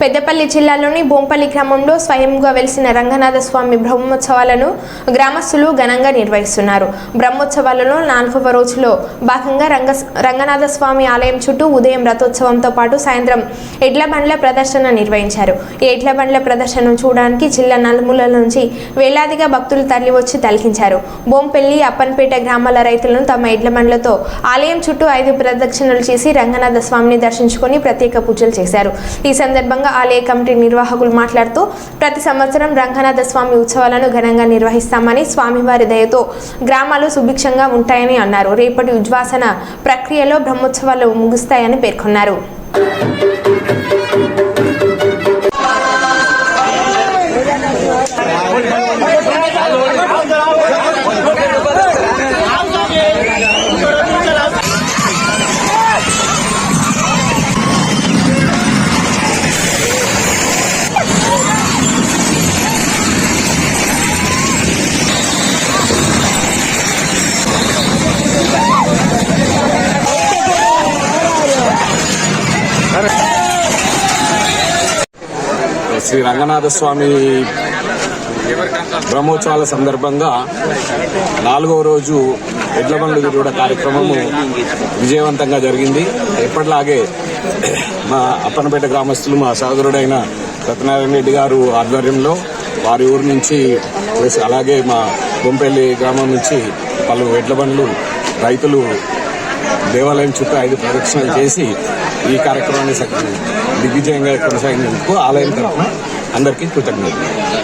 పెద్దపల్లి జిల్లాలోని బోంపల్లి గ్రామంలో స్వయంగా వెలిసిన రంగనాథ స్వామి బ్రహ్మోత్సవాలను గ్రామస్తులు ఘనంగా నిర్వహిస్తున్నారు. బ్రహ్మోత్సవాలలో నాలుగవ రోజులో భాగంగా రంగ రంగనాథ స్వామి ఆలయం చుట్టూ ఉదయం రథోత్సవంతో పాటు సాయంత్రం ఎడ్ల బండ్ల ప్రదర్శన నిర్వహించారు. ఈ ఎడ్ల బండ్ల ప్రదర్శనను చూడడానికి జిల్లా నలుమూలల నుంచి వేలాదిగా భక్తులు తరలివచ్చి తలకించారు. బోంపల్లి అప్పన్పేట గ్రామాల రైతులను తమ ఎడ్ల బండ్లతో ఆలయం చుట్టూ ఐదు ప్రదక్షిణలు చేసి రంగనాథ స్వామిని దర్శించుకొని ప్రత్యేక పూజలు చేశారు. ఈ సందర్భంగా ఆలయ కమిటీ నిర్వాహకులు మాట్లాడుతూ ప్రతి సంవత్సరం రంగనాథ స్వామి ఉత్సవాలను ఘనంగా నిర్వహిస్తామని స్వామివారి దయతో గ్రామాలు సుభిక్షంగా ఉంటాయని అన్నారు. రేపటి ఉజ్వాసన ప్రక్రియలో బ్రహ్మోత్సవాలు ముగుస్తాయని పేర్కొన్నారు. శ్రీ రంగనాథ స్వామి బ్రహ్మోత్సవాల సందర్భంగా నాలుగవ రోజు ఎడ్ల బండ్లు తిరుగుడ కార్యక్రమము విజయవంతంగా జరిగింది. ఎప్పటిలాగే మా అప్పనపేట గ్రామస్తులు మా సోదరుడైన సత్యనారాయణ రెడ్డి గారు ఆధ్వర్యంలో వారి ఊరు నుంచి అలాగే మా బొంపల్లి గ్రామం నుంచి పలు ఎడ్ల బండ్లు రైతులు దేవాలయం చుట్టూ ఐదు ప్రదక్షిణలు చేసి ఈ కార్యక్రమాన్ని దిగ్విజయంగా కొనసాగినందుకు ఆలయం తరఫున అందరికీ కృతజ్ఞతలు.